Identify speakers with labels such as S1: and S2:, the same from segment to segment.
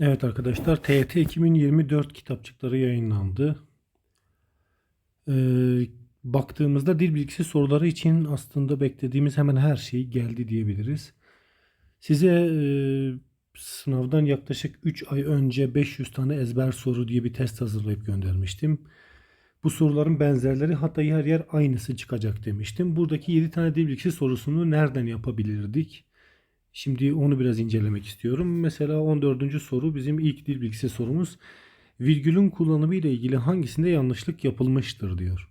S1: Evet arkadaşlar TYT 2024 kitapçıkları yayınlandı. Ee, baktığımızda dil bilgisi soruları için aslında beklediğimiz hemen her şey geldi diyebiliriz. Size e, sınavdan yaklaşık 3 ay önce 500 tane ezber soru diye bir test hazırlayıp göndermiştim. Bu soruların benzerleri hatta yer yer aynısı çıkacak demiştim. Buradaki 7 tane dil bilgisi sorusunu nereden yapabilirdik? Şimdi onu biraz incelemek istiyorum. Mesela 14. soru bizim ilk dil bilgisi sorumuz. Virgülün kullanımı ile ilgili hangisinde yanlışlık yapılmıştır diyor.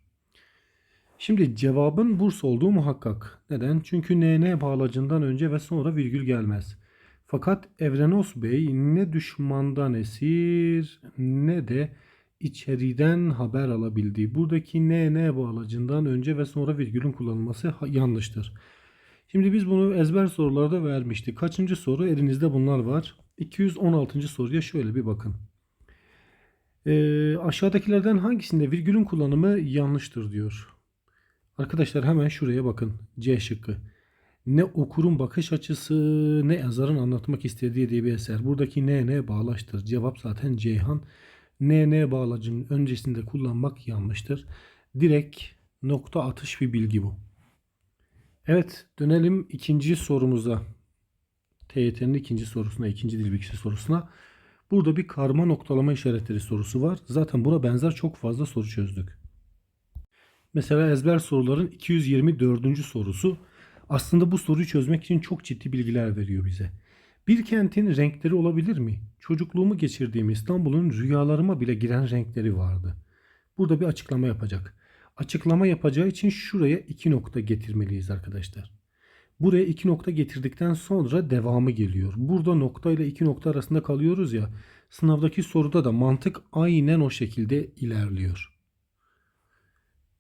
S1: Şimdi cevabın burs olduğu muhakkak. Neden? Çünkü NN bağlacından önce ve sonra virgül gelmez. Fakat Evrenos Bey ne düşmandan esir ne de içeriden haber alabildiği. Buradaki NN bağlacından önce ve sonra virgülün kullanılması yanlıştır. Şimdi biz bunu ezber sorularda vermiştik. Kaçıncı soru? Elinizde bunlar var. 216. soruya şöyle bir bakın. Ee, aşağıdakilerden hangisinde virgülün kullanımı yanlıştır diyor. Arkadaşlar hemen şuraya bakın. C şıkkı. Ne okurun bakış açısı ne yazarın anlatmak istediği diye bir eser. Buradaki ne ne bağlaçtır. Cevap zaten Ceyhan. Ne ne bağlacının öncesinde kullanmak yanlıştır. Direkt nokta atış bir bilgi bu. Evet dönelim ikinci sorumuza. TYT'nin ikinci sorusuna, ikinci dil bilgisi sorusuna. Burada bir karma noktalama işaretleri sorusu var. Zaten buna benzer çok fazla soru çözdük. Mesela ezber soruların 224. sorusu aslında bu soruyu çözmek için çok ciddi bilgiler veriyor bize. Bir kentin renkleri olabilir mi? Çocukluğumu geçirdiğim İstanbul'un rüyalarıma bile giren renkleri vardı. Burada bir açıklama yapacak. Açıklama yapacağı için şuraya iki nokta getirmeliyiz arkadaşlar. Buraya iki nokta getirdikten sonra devamı geliyor. Burada nokta ile iki nokta arasında kalıyoruz ya. Sınavdaki soruda da mantık aynen o şekilde ilerliyor.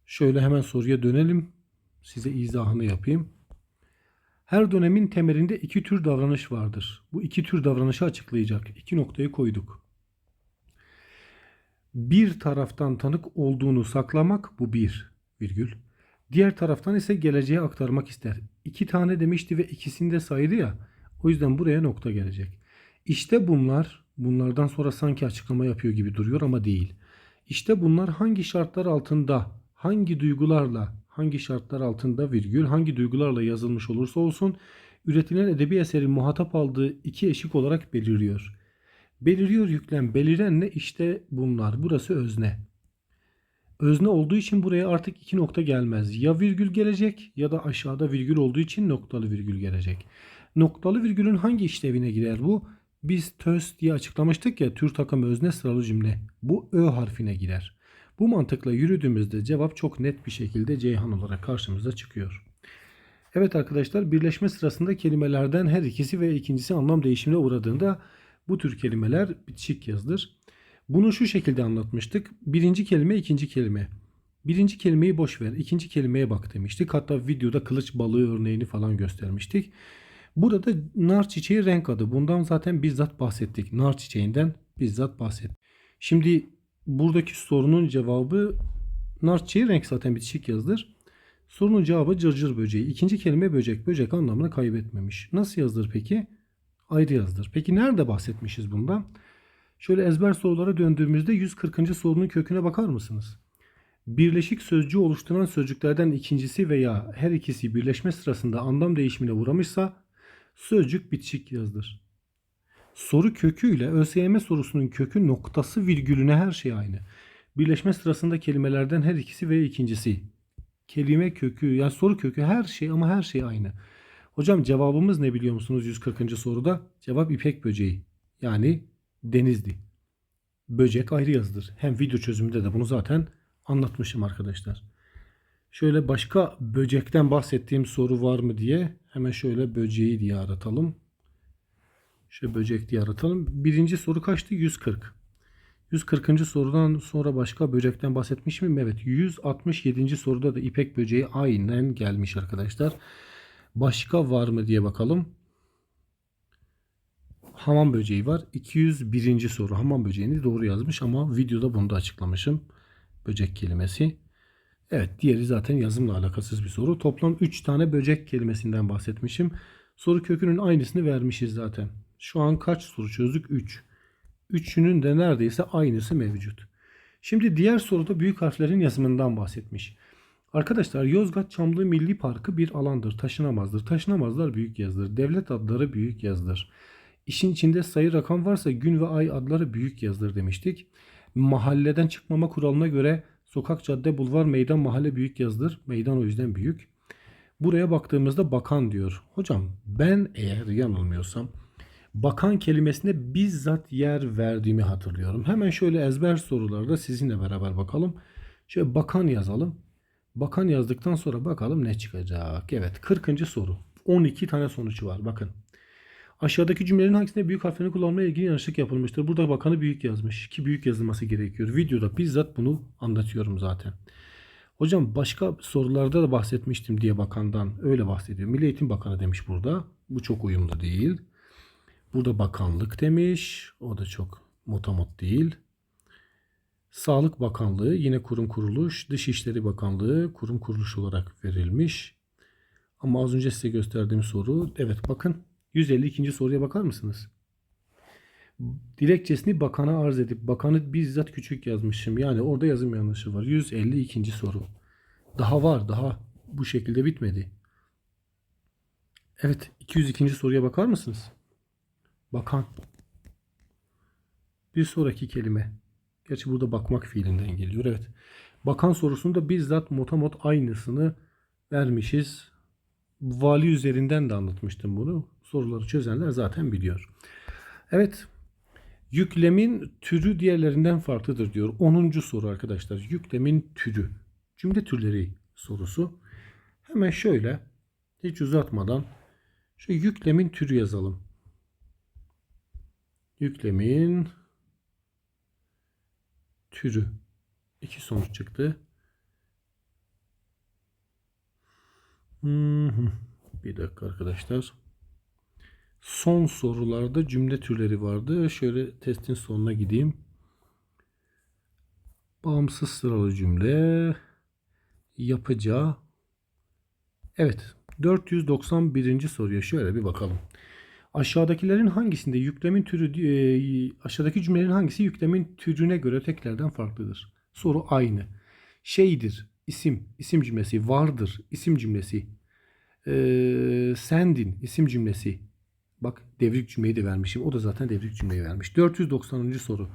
S1: Şöyle hemen soruya dönelim. Size izahını yapayım. Her dönemin temelinde iki tür davranış vardır. Bu iki tür davranışı açıklayacak. İki noktayı koyduk. Bir taraftan tanık olduğunu saklamak bu bir virgül. Diğer taraftan ise geleceğe aktarmak ister. İki tane demişti ve ikisini de saydı ya. O yüzden buraya nokta gelecek. İşte bunlar, bunlardan sonra sanki açıklama yapıyor gibi duruyor ama değil. İşte bunlar hangi şartlar altında, hangi duygularla, hangi şartlar altında virgül, hangi duygularla yazılmış olursa olsun üretilen edebi eserin muhatap aldığı iki eşik olarak beliriyor. Beliriyor yüklem, beliren ne? İşte bunlar. Burası özne. Özne olduğu için buraya artık iki nokta gelmez. Ya virgül gelecek ya da aşağıda virgül olduğu için noktalı virgül gelecek. Noktalı virgülün hangi işlevine girer bu? Biz töz diye açıklamıştık ya tür takım özne sıralı cümle. Bu ö harfine girer. Bu mantıkla yürüdüğümüzde cevap çok net bir şekilde Ceyhan olarak karşımıza çıkıyor. Evet arkadaşlar birleşme sırasında kelimelerden her ikisi ve ikincisi anlam değişimine uğradığında bu tür kelimeler bitişik yazılır. Bunu şu şekilde anlatmıştık. Birinci kelime, ikinci kelime. Birinci kelimeyi boş ver, ikinci kelimeye bak demiştik. Hatta videoda kılıç balığı örneğini falan göstermiştik. Burada nar çiçeği renk adı. Bundan zaten bizzat bahsettik. Nar çiçeğinden bizzat bahsettik. Şimdi buradaki sorunun cevabı nar çiçeği renk zaten bitişik yazılır. Sorunun cevabı cırcır böceği. İkinci kelime böcek. Böcek anlamını kaybetmemiş. Nasıl yazılır peki? Ayrı yazılır. Peki nerede bahsetmişiz bundan? Şöyle ezber sorulara döndüğümüzde 140. sorunun köküne bakar mısınız? Birleşik sözcüğü oluşturan sözcüklerden ikincisi veya her ikisi birleşme sırasında anlam değişimine uğramışsa sözcük bitişik yazılır. Soru köküyle ÖSYM sorusunun kökü noktası virgülüne her şey aynı. Birleşme sırasında kelimelerden her ikisi ve ikincisi. Kelime kökü yani soru kökü her şey ama her şey aynı. Hocam cevabımız ne biliyor musunuz 140. soruda? Cevap ipek böceği. Yani denizli. Böcek ayrı yazılır. Hem video çözümünde de bunu zaten anlatmışım arkadaşlar. Şöyle başka böcekten bahsettiğim soru var mı diye hemen şöyle böceği diye aratalım. Şöyle böcek diye aratalım. Birinci soru kaçtı? 140. 140. sorudan sonra başka böcekten bahsetmiş miyim? Evet. 167. soruda da ipek böceği aynen gelmiş arkadaşlar. Başka var mı diye bakalım. Hamam böceği var. 201. soru. Hamam böceğini doğru yazmış ama videoda bunu da açıklamışım. Böcek kelimesi. Evet diğeri zaten yazımla alakasız bir soru. Toplam 3 tane böcek kelimesinden bahsetmişim. Soru kökünün aynısını vermişiz zaten. Şu an kaç soru çözdük? 3. Üçünün de neredeyse aynısı mevcut. Şimdi diğer soruda büyük harflerin yazımından bahsetmiş. Arkadaşlar Yozgat Çamlı Milli Parkı bir alandır. Taşınamazdır. Taşınamazlar büyük yazdır. Devlet adları büyük yazdır. İşin içinde sayı rakam varsa gün ve ay adları büyük yazdır demiştik. Mahalleden çıkmama kuralına göre sokak, cadde, bulvar, meydan, mahalle büyük yazdır. Meydan o yüzden büyük. Buraya baktığımızda bakan diyor. Hocam ben eğer yanılmıyorsam bakan kelimesine bizzat yer verdiğimi hatırlıyorum. Hemen şöyle ezber sorularda sizinle beraber bakalım. Şöyle bakan yazalım. Bakan yazdıktan sonra bakalım ne çıkacak. Evet 40. soru. 12 tane sonucu var bakın. Aşağıdaki cümlelerin hangisinde büyük harflerini kullanmaya ilgili yanlışlık yapılmıştır? Burada bakanı büyük yazmış ki büyük yazılması gerekiyor. Videoda bizzat bunu anlatıyorum zaten. Hocam başka sorularda da bahsetmiştim diye bakandan öyle bahsediyor. Milli Eğitim Bakanı demiş burada. Bu çok uyumlu değil. Burada bakanlık demiş. O da çok motamot değil. Sağlık Bakanlığı yine kurum kuruluş. Dışişleri Bakanlığı kurum kuruluş olarak verilmiş. Ama az önce size gösterdiğim soru evet bakın 152. soruya bakar mısınız? Dilekçesini bakana arz edip bakanı bizzat küçük yazmışım. Yani orada yazım yanlışı var. 152. soru. Daha var. Daha bu şekilde bitmedi. Evet 202. soruya bakar mısınız? Bakan. Bir sonraki kelime. Gerçi burada bakmak fiilinden geliyor. Evet. Bakan sorusunda bizzat motamot aynısını vermişiz. Vali üzerinden de anlatmıştım bunu. Soruları çözenler zaten biliyor. Evet. Yüklemin türü diğerlerinden farklıdır diyor. 10. soru arkadaşlar. Yüklemin türü. Cümle türleri sorusu. Hemen şöyle hiç uzatmadan şu yüklemin türü yazalım. Yüklemin türü. İki sonuç çıktı. Hı. Bir dakika arkadaşlar. Son sorularda cümle türleri vardı. Şöyle testin sonuna gideyim. Bağımsız sıralı cümle. Yapacağı. Evet. 491. soruya şöyle bir bakalım. Aşağıdakilerin hangisinde yüklemin türü e, aşağıdaki cümlelerin hangisi yüklemin türüne göre teklerden farklıdır? Soru aynı. Şeydir, isim, isim cümlesi, vardır, isim cümlesi. Ee, sendin, isim cümlesi. Bak devrik cümleyi de vermişim. O da zaten devrik cümleyi vermiş. 490. soru.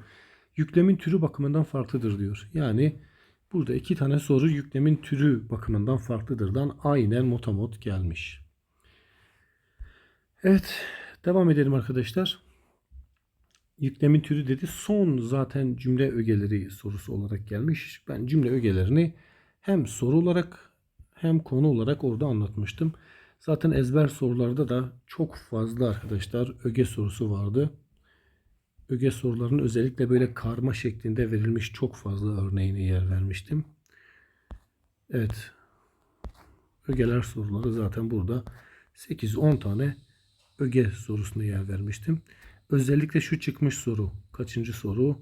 S1: Yüklemin türü bakımından farklıdır diyor. Yani burada iki tane soru yüklemin türü bakımından farklıdırdan aynen motamot gelmiş. Evet. Devam edelim arkadaşlar. Yüklemin türü dedi. Son zaten cümle ögeleri sorusu olarak gelmiş. Ben cümle ögelerini hem soru olarak hem konu olarak orada anlatmıştım. Zaten ezber sorularda da çok fazla arkadaşlar öge sorusu vardı. Öge sorularının özellikle böyle karma şeklinde verilmiş çok fazla örneğine yer vermiştim. Evet. Ögeler soruları zaten burada 8-10 tane öge sorusuna yer vermiştim. Özellikle şu çıkmış soru. Kaçıncı soru?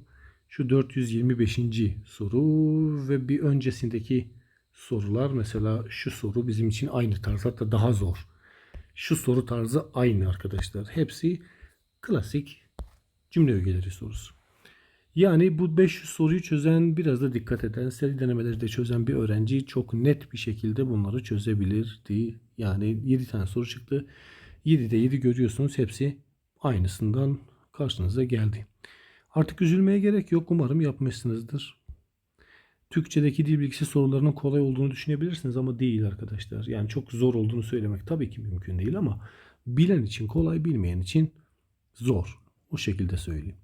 S1: Şu 425. soru ve bir öncesindeki sorular mesela şu soru bizim için aynı tarz hatta daha zor. Şu soru tarzı aynı arkadaşlar. Hepsi klasik cümle ögeleri sorusu. Yani bu 500 soruyu çözen biraz da dikkat eden, seri denemeleri de çözen bir öğrenci çok net bir şekilde bunları çözebilirdi. Yani 7 tane soru çıktı. 7'de 7 görüyorsunuz hepsi aynısından karşınıza geldi. Artık üzülmeye gerek yok. Umarım yapmışsınızdır. Türkçedeki dil bilgisi sorularının kolay olduğunu düşünebilirsiniz ama değil arkadaşlar. Yani çok zor olduğunu söylemek tabii ki mümkün değil ama bilen için kolay, bilmeyen için zor. O şekilde söyleyeyim.